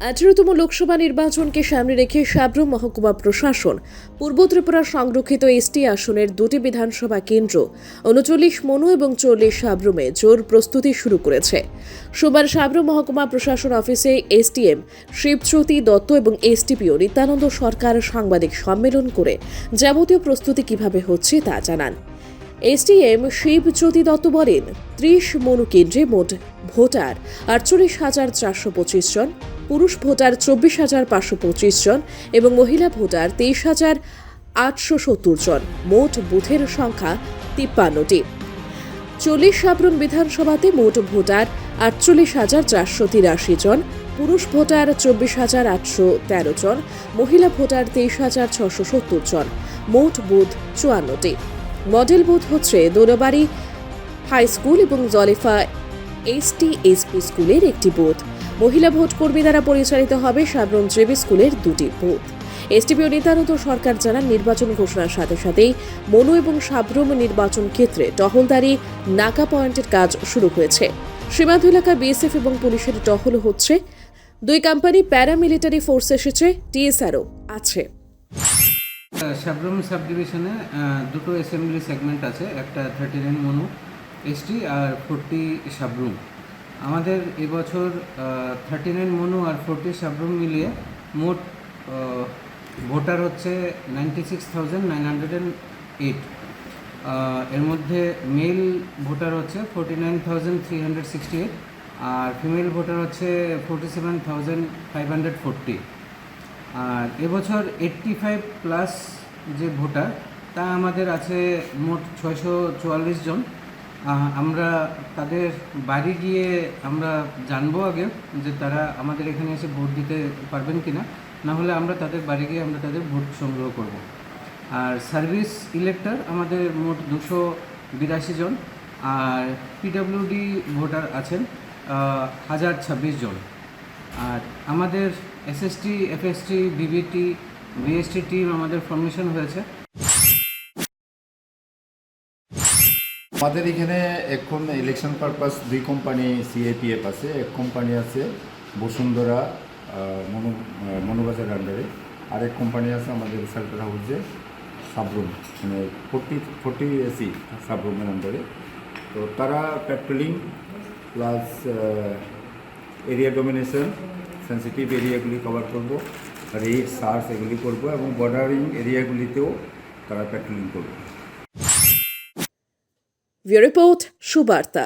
আঠারোতম লোকসভা নির্বাচনকে সামনে রেখে সাবরুম মহকুমা প্রশাসন, পূর্ব ত্রিপুরা সংরক্ষিত এসটি আসনের দুটি বিধানসভা কেন্দ্র, উনচল্লিশ মনু এবং চল্লিশ সাবরুমে জোর প্রস্তুতি শুরু করেছে। সোমবার সাবরুম মহকুমা প্রশাসন অফিসে এসটিএম, শিবজ্যোতি দত্ত এবং এসটিপিও নিত্যানন্দ সরকার সাংবাদিক সম্মেলন করে যাবতীয় প্রস্তুতি কীভাবে হচ্ছে তা জানান। এসডিএম শিবজ্যোতি দত্ত বলেন, ত্রিশ মনু কেন্দ্রে মোট ভোটার আটচল্লিশ হাজার চারশো পঁচিশ জন পুরুষ ভোটার চব্বিশ হাজার পাঁচশো পঁচিশ জন এবং মহিলা ভোটার তেইশ হাজার আটশো সত্তর জন। মোট বুথের সংখ্যা তিপ্পান্নটি। চল্লিশ সাবরুম বিধানসভাতে মোট ভোটার আটচল্লিশ হাজার চারশো তিরাশি জন, পুরুষ ভোটার চব্বিশ হাজার আটশো তেরো জন, মহিলা ভোটার তেইশ হাজার ছশো সত্তর জন। মোট বুথ চুয়ান্নটি। মডেল বুথ হচ্ছে দোলাবাড়ি হাই স্কুল এবং জলিফা এসটি এসপি স্কুলের একটি বুথ। মহিলা ভোট কর্মী দ্বারা পরিচালিত হবে সাবরুম জেবি স্কুলের দুটি বুথ। এসটিপিও নিত্যানন্দ সরকার জানান, নির্বাচন ঘোষণার সাথে সাথেই মনু এবং সাবরুম নির্বাচন ক্ষেত্রে টহলদারি নাকা পয়েন্টের কাজ শুরু হয়েছে। সীমান্ত এলাকা বিএসএফ এবং পুলিশের টহল হচ্ছে। দুই কোম্পানি প্যারামিলিটারি ফোর্স এসেছে, টিএসআরও আছে। সাবরুম সাব ডিভিশনে দুটো অ্যাসেম্বলি সেগমেন্ট আছে, একটা থার্টি নাইন মনু এসটি আর ফোরটি সাবরুম। আমাদের এবছর থার্টি নাইন মনু আর ফোরটি সাবরুম মিলিয়ে মোট ভোটার হচ্ছে ninety six thousand nine hundred and eight এর মধ্যে মেল ভোটার হচ্ছে forty nine thousand three hundred sixty eight আর ফিমেল ভোটার হচ্ছে forty seven thousand five hundred forty আর এবছর এইট্টি ফাইভ প্লাস যে ভোটার, তা আমাদের আছে মোট ছয়শো চুয়াল্লিশ জন। আমরা তাদের বাড়ি গিয়ে আমরা জানব আগে যে তারা আমাদের এখানে এসে ভোট দিতে পারবেন কি না না হলে আমরা তাদের বাড়ি গিয়ে আমরা তাদের ভোট সংগ্রহ করব। আর সার্ভিস ইলেক্টর আমাদের মোট দুশো বিরাশি জন, আর পিডাব্লিউডি ভোটার আছেন হাজার ছাব্বিশ জন। আর আমাদের SST FST VVT VST team আমাদের ফর্মেশন হয়েছে। আমাদের এখানে এখন ইলেকশন পারপাস দুই কোম্পানি সিআইপিএফ আছে, এক কোম্পানি আছে বসুন্ধরা মনু মনুবাজার আন্ডারে আর এক কোম্পানি আছে আমাদের সেল্টার হাউসে সাবরুম মানে ফোর্টি ফোর্টি এসি সাবরুমের আন্ডারে তো তারা patrolling plus area domination sensitive এরিয়াগুলি cover করব রেড সার্চ এগুলি করব এবং বর্ডারিং এরিয়াগুলিতেও তারা পেট্রোলিং করবে। Bureau report Subarta.